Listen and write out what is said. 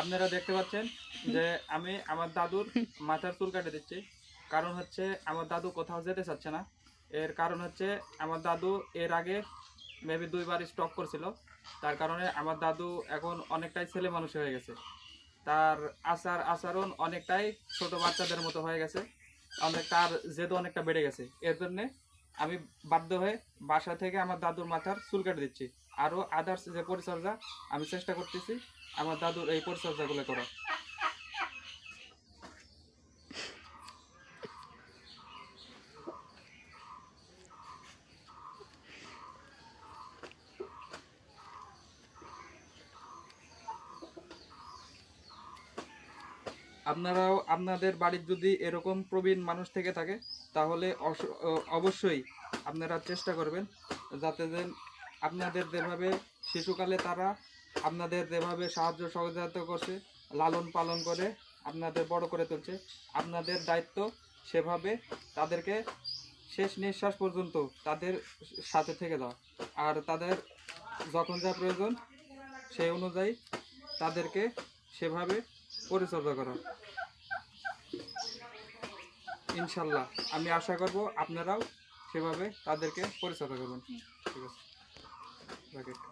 আপনারা দেখতে পাচ্ছেন যে আমি আমার দাদুর মাথার চুল কাটে দিচ্ছি। কারণ হচ্ছে আমার দাদু কোথাও যেতে চাচ্ছে না। এর কারণ হচ্ছে আমার দাদু এর আগে মেবি দুইবার স্টক করছিল। তার কারণে আমার দাদু এখন অনেকটাই ছেলে মানুষ হয়ে গেছে। তার আচার আচরণ অনেকটাই ছোট বাচ্চাদের মতো হয়ে গেছে। অনেক তার জেদও অনেকটা বেড়ে গেছে। এর জন্যে আমি বাধ্য হয়ে বাসা থেকে আমার দাদুর মাথার চুল কেটে দিচ্ছি। আরও আদার্স যে পরিচর্যা, আমি চেষ্টা করতেছি আমার দাদুর এই পরিচর্যাগুলো করা আপনারাও আপনাদের বাড়ির যদি এরকম প্রবীণ মানুষ থেকে থাকে, তাহলে অবশ্যই আপনারা চেষ্টা করবেন যাতে আপনাদের যেভাবে শিশুকালে তারা আপনাদের যেভাবে সাহায্য সহযোগিতা করছে, লালন পালন করে আপনাদের বড় করে তুলছে, আপনাদের দায়িত্ব সেভাবে তাদেরকে শেষ নিঃশ্বাস পর্যন্ত তাদের সাথে থেকে দেওয়া আর তাদের যখন যা প্রয়োজন সেই অনুযায়ী তাদেরকে সেভাবে পরিচর্যা করা। ইনশাল্লাহ, আমি আশা করব আপনারাও সেভাবে তাদেরকে পরিচর্যা করবেন। ঠিক আছে। Raquel.